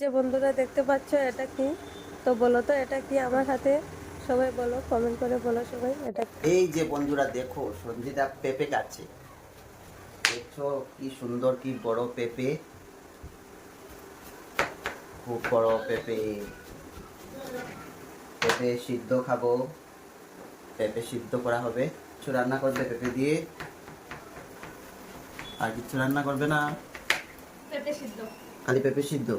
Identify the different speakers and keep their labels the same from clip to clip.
Speaker 1: যে বন্ধুরা দেখতে পাচ্ছ এটা কি? তো বলো তো এটা কি আমার হাতে? সবাই বলো কমেন্ট করে বলো সবাই এটা
Speaker 2: এই যে বন্ধুরা দেখো সঞ্জিতা পেঁপে কাটছে দেখছ কি সুন্দর কি বড় পেঁপে। খুব বড় পেঁপে। পেঁপে সিদ্ধ খাব। পেঁপে সিদ্ধ করা হবে। কিছু রান্না করবে পেঁপে দিয়ে। আর কিছু রান্না করবে না?
Speaker 1: পেঁপে সিদ্ধ।
Speaker 2: খালি পেঁপে সিদ্ধ?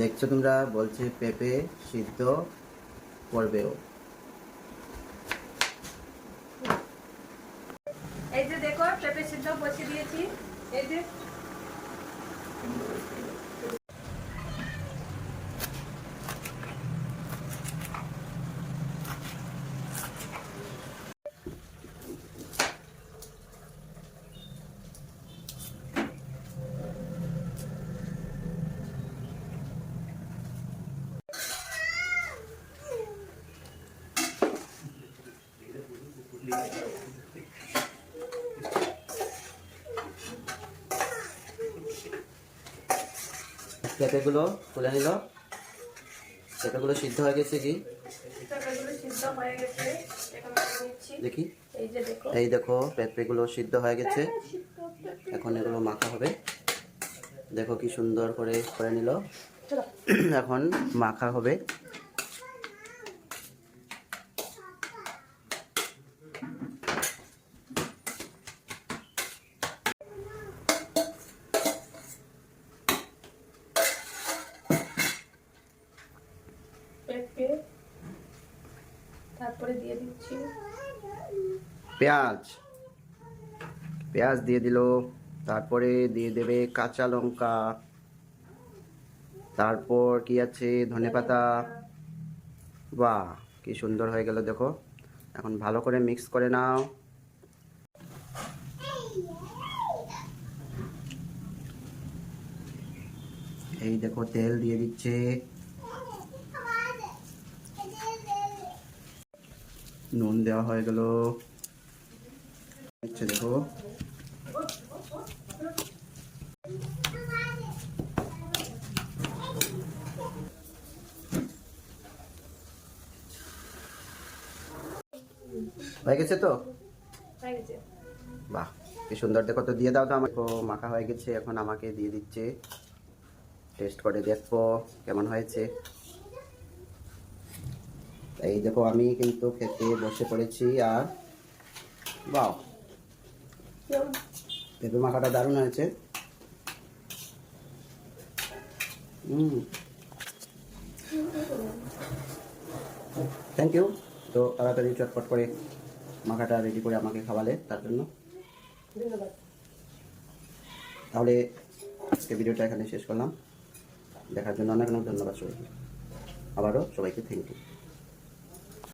Speaker 2: দেখছ তোমরা, বলছে পেঁপে সিদ্ধ করবেও
Speaker 1: এই যে দেখো, পেঁপে সিদ্ধ বসিয়ে দিয়েছি। এই যে।
Speaker 2: পেঁপেগুলো তুলে নিল। পেঁপেগুলো সিদ্ধ হয়ে গেছে কি? দেখি।
Speaker 1: এই দেখো।
Speaker 2: পেঁপেগুলো সিদ্ধ হয়ে গেছে। এখন এগুলো মাখা হবে। দেখো কি সুন্দর করে করে নিল। এখন মাখা হবে
Speaker 1: পেঁপে তারপরে দিয়ে দিচ্ছি।
Speaker 2: পেঁয়াজ। পেঁয়াজ দিয়ে দিল। তারপরে দিয়ে দেবে কাঁচা লঙ্কা। তারপর কি আছে? ধনেপাতা বাহ, কি সুন্দর হয়ে গেল দেখো। এখন ভালো করে মিক্স করে নাও। এই দেখো তেল দিয়ে দিচ্ছে। নুন দেওয়া হয়ে গেল। দেখো। হয়ে গেছে তো? বাহ কি সুন্দর। দেখো তো দিয়ে দাও তো আমাকে। মাখা হয়ে গেছে এখন আমাকে দিয়ে দিচ্ছে। টেস্ট করে দেখব কেমন হয়েছে। এই দেখো, আমি কিন্তু খেতে বসে পড়েছি আর
Speaker 1: কেমন?
Speaker 2: পেঁপে মাখাটা দারুণ হয়েছে। থ্যাংক ইউ তো তাড়াতাড়ি চটপট করে মাখাটা রেডি করে আমাকে খাওয়ালে তার জন্য। তাহলে আজকে ভিডিওটা এখানে শেষ করলাম। দেখার জন্য অনেক অনেক ধন্যবাদ সবাইকে। আবারও সবাইকে থ্যাংক ইউ